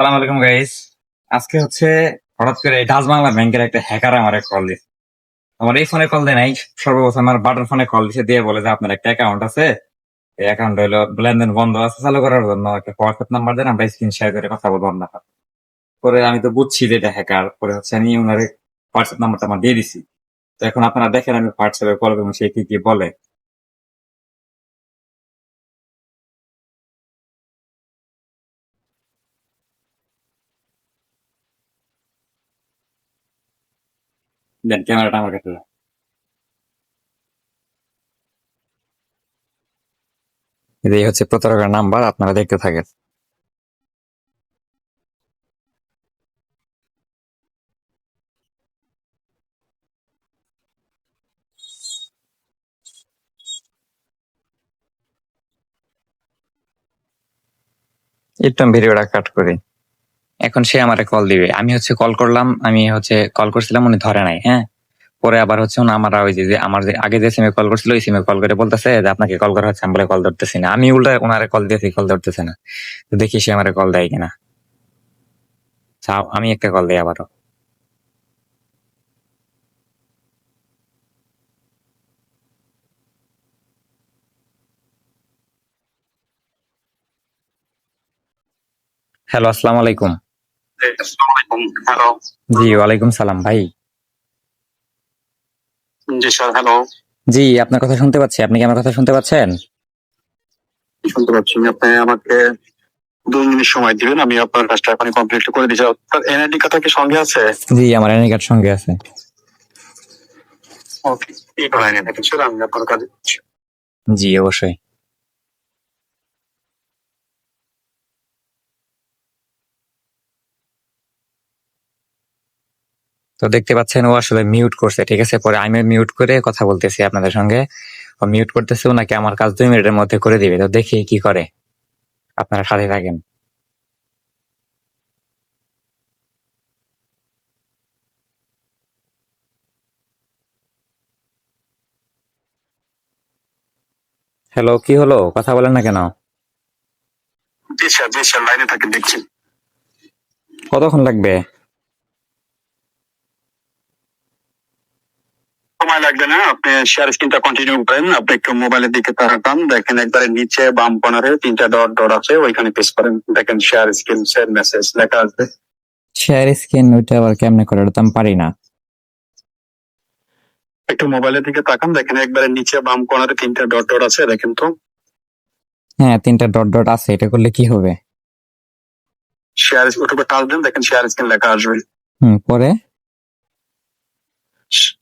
সালাম আলাইকুম গাইস আজকে হচ্ছে হঠাৎ করে ডাচ বাংলা ব্যাংকের একটা হ্যাকার আমার কল দিচ্ছে আমার এই ফোনে কল দেয় নাই, সর্বপ্রথম আমার বাটন ফোনে কল দিচ্ছে দিয়ে বলে যে আপনার একটা অ্যাকাউন্ট আছে। এই অ্যাকাউন্ট হলো লেনদেন বন্ধ আছে চালু করার জন্য, একটা হোয়াটসঅ্যাপ নাম্বার দেন, আমরা স্ক্রিন শেয়ার করে কথা বলব সাথে। পরে আমি তো বুঝছি যে এটা হ্যাকার পরে হচ্ছে আমি ওনার হোয়াটসঅ্যাপ নাম্বারটা আমার দিয়ে দিছি। তো এখন আপনারা দেখেন আমি হোয়াটসঅ্যাপে কল করব, সে কি কি বলে। দেন, ক্যামেরাটা আমার কাছে। এই হচ্ছে প্রতারকের নাম্বার, আপনারা দেখতে থাকেন একটু ভিডিওটা কাট করি এখন সে আমারে কল দিবে। আমি হচ্ছে কল করলাম, আমি হচ্ছে কল করছিলাম, উনি ধরে নাই হ্যাঁ? পরে আবার হচ্ছে আমার ওই যে আমার যে, আগে যে সিমে কল করছিল, ওই সিমে কল করে বলতেছে যে, আপনাকে কল করা হচ্ছে আমি বলে কল ধরতেছি না। আমি উল্টা ওনারে কল দিয়েছি কল ধরতেছে না। তো দেখি সে আমারে কল দেয় কিনা। আমি একটা কল দিই আবারও। হ্যালো, আসসালামু আলাইকুম। হ্যালো জি ওয়ালাইকুম সালাম ভাই। জি স্যার হ্যালো জি আপনার কথা শুনতে পাচ্ছি। আপনি কি আমার কথা শুনতে পাচ্ছেন? শুনতে পাচ্ছি। আপনি আমাকে দুই মিনিট সময় দিবেন আমি আপনার কাজটা এখনই কমপ্লিট করে দিচ্ছি। আপনার এনআইডি কথা কি সঙ্গে আছে? জি আমার এনআই কার্ড সঙ্গে আছে। ওকে এই স্যার আমি আপনার কাজে। জি অবশ্যই। তো দেখতে পাচ্ছেন ও আসলে মিউট করছে ঠিক আছে? পরে আমি মিউট করে কথা বলতেছি আপনাদের সঙ্গে। ও মিউট করতেছে ওনাকে আমার কাজ দুই মিনিটের মধ্যে করে দিবে। তো দেখি কি করে। আপনারা সাথে থাকেন। হ্যালো কি হলো? কথা বলেন না কেন? জি স্যার জি স্যার লাইনে থাকেন দেখছি। কতক্ষণ লাগবে সময় লাগবে না। আপনি শেয়ার স্ক্রিনটা কন্টিনিউ করেন আপনি একটু মোবাইলের দিকে তাকান। দেখেন একবারে নিচে বাম কর্নারে তিনটা ডট ডট আছে ওইখানে প্রেস করেন। দেখেন শেয়ার স্ক্রিন শেয়ার মেসেজ লেখা আছে। শেয়ার স্ক্রিন ওইটা আবার কেমনে করে? ওটা আমি পারি না। একটু মোবাইলের দিকে তাকান দেখেন একবারে নিচে বাম কর্নারে তিনটা ডট ডট আছে দেখেন তো। হ্যাঁ তিনটা ডট ডট আছে এটা করলে কি হবে? শেয়ার ওটুকু টাচ দেন দেখেন শেয়ার স্ক্রিন লেখা আসবে। হুম পরে?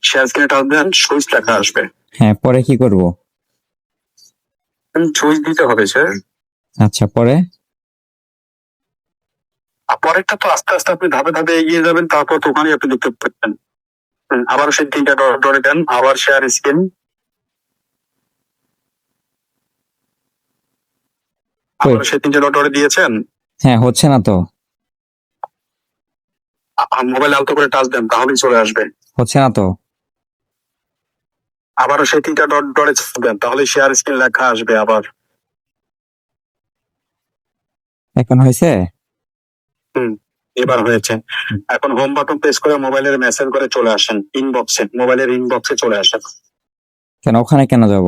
শেয়ার টাচ দেন সুইচ লেখা আসবে। হ্যাঁ পরে কি করব? সুইচ দিতে হবে স্যার। আচ্ছা পরে? পরেরটা তো আস্তে আস্তে আপনি ধাপে ধাপে এগিয়ে যাবেন তারপর তো ওখানে আপনি দেখতে পাচ্ছেন আবার সেই তিনটা ডরে দেন আবার শেয়ার স্ক্রিন আবার সেই তিনটা ডরে দিয়েছেন? হ্যাঁ হচ্ছে না তো। মোবাইল আলতো করে টাচ দেন তাহলেই চলে আসবে। হচ্ছে না তো। আবারও সেই তিনটা ডট ডরে চাপ দেন তাহলে শেয়ার স্ক্রিন লেখা আসবে আবার। এখন হয়েছে? এবার হয়েছে। এখন হোম বাটন প্রেস করে মোবাইলের মেসেজ করে চলে আসেন ইনবক্সে মোবাইলের ইনবক্সে চলে আসেন। কেন ওখানে কেন যাব?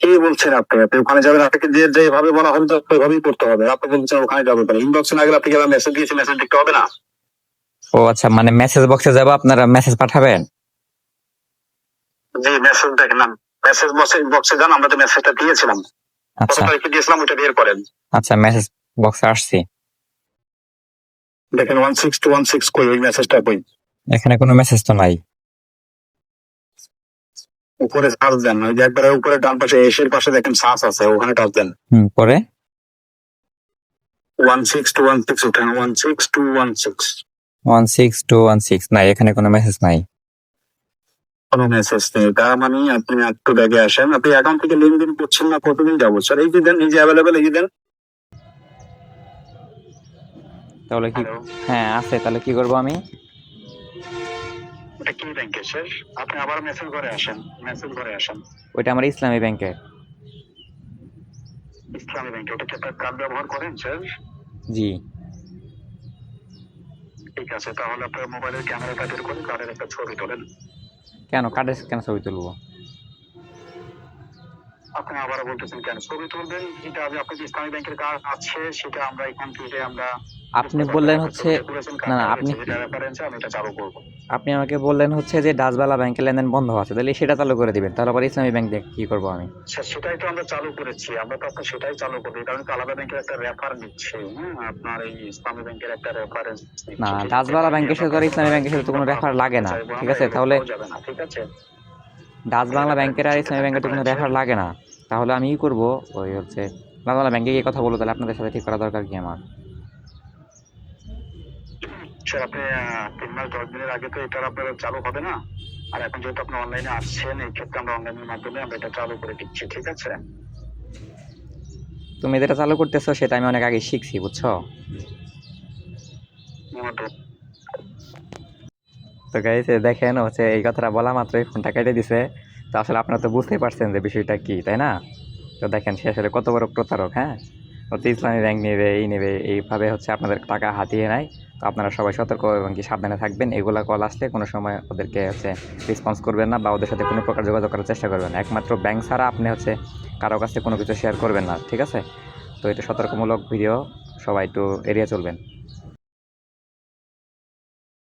কি বলছেন আপনি? আপনি ওখানে যাবেন আপনাকে যে যেভাবে বলা হবে তো ওইভাবেই করতে হবে। আপনি বলছেন ওখানে যাবেন কেন? ইনবক্সে না গেলে আপনি মেসেজ দিয়েছে মেসেজ দেখতে হবে না? ও আচ্ছা মানে মেসেজ বক্সে যাব আপনারা মেসেজ পাঠাবেন? জি মেসেজ দেখেন মেসেজ বক্সে বক্সে যান আমরা তো মেসেজটা দিয়েছিলাম কত আচ্ছা তারিখে দিয়েছিলাম ওইটা বের করেন। আচ্ছা মেসেজ বক্সে আসছি। দেখেন one six two one six কই ওই মেসেজটা কই? এখানে কোনো মেসেজ তো নাই। উপরে সার্চ দেন ওই যে একবারে উপরে ডান পাশে এসের পাশে দেখেন সার্চ আছে ওখানে টাচ দেন। হুম পরে? One six two one six one six two one six one six two one six নাই এখানে কোনো মেসেজ নাই। কোনো মেসেজ নেই। তার মানে আপনি একটু ব্যাগে আসেন। আপনি অ্যাকাউন্ট থেকে লেনদেন করছেন না কতদিন যাব স্যার এই যে দেন এই যে অ্যাভেলেবেল এই যে দেন। তাহলে কি হ্যাঁ আছে। তাহলে কি করব আমি? ওটা কি ব্যাংকে স্যার আপনি আবার মেসেজ করে আসেন। মেসেজ করে আসেন। ওইটা আমার ইসলামী ব্যাংকের ইসলামী ব্যাংকে ওটা কি আপনার কার্ড ব্যবহার করেন স্যার জি। ঠিক আছে তাহলে আপনার মোবাইলের ক্যামেরাটা বের করে কার্ডের একটা ছবি তোলেন। কেন কার্ডের কেন ছবি তুলবো আপনি আবার বলতেছেন কেন? ছবি তুলবেন যেটা আমি আপনার ইসলামী ব্যাংকের কার্ড আছে সেটা আমরা এখান থেকে আমরা আপনি বললেন হচ্ছে না, না, আপনি- আমি এটা চালু করব। আপনি আমাকে বললেন হচ্ছে যে ডাচবালা ব্যাংকের লেনদেন বন্ধ আছে তাহলে সেটা চালু করে দিবেন। তাহলে আবার ইসলামী ব্যাংক দিয়ে কি করব আমি? সেটাই তো আমরা চালু করেছি আমরা তো আপনার সেটাই চালু করব কারণ আলাদা ব্যাংকের একটা রেফার নিচ্ছে হ্যাঁ? আপনার এই ইসলামী ব্যাংকের একটা রেফারেন্স না ডাচবালা ব্যাংকের সাথে ইসলামী ব্যাংকের সাথে তো কোনো রেফার লাগে না ঠিক আছে? তাহলে যাবে না ঠিক আছে? ডাচ বাংলা ব্যাংকের আর ইসলামী ব্যাংকের তো কোনো রেফার লাগে না। তাহলে আমি কি করব ওই হচ্ছে বাংলা ব্যাংকে গিয়ে কথা বলব তাহলে আপনাদের সাথে ঠিক করা দরকার কি আমার? স্যার আপনি তিন মাস দশ দিনের আগে তো এটা আপনার চালু হবে না। আর এখন যেহেতু আপনি অনলাইনে আসছেন এই ক্ষেত্রে আমরা অনলাইনের মাধ্যমে আমরা এটা চালু করে দিচ্ছি ঠিক আছে? তুমি যেটা চালু করতেছো সেটা আমি অনেক আগে শিখছি বুঝছ? তো গাইছে দেখেন হচ্ছে এই কথাটা বলা মাত্রই ফোনটা কেটে দিছে। তো আসলে আপনারা তো বুঝতেই পারছেন যে বিষয়টা কি, তাই না? তো দেখেন, সে আসলে কত বড় প্রতারক হ্যাঁ? হচ্ছে ইসলামী ব্যাংক নেবে, এই নেবে, এইভাবে হচ্ছে আপনাদের টাকা হাতিয়ে নেয়। তো আপনারা সবাই সতর্ক এবং কি সাবধানে থাকবেন। এগুলা কল আসলে কোনো সময় ওদেরকে হচ্ছে রেসপন্স করবেন না বা ওদের সাথে কোনো প্রকার যোগাযোগ করার চেষ্টা করবেন না। একমাত্র ব্যাংক ছাড়া আপনি হচ্ছে কারও কাছে কোনো কিছু শেয়ার করবেন না, ঠিক আছে? তো এটা সতর্কমূলক ভিডিও সবাই একটু এড়িয়ে চলবেন।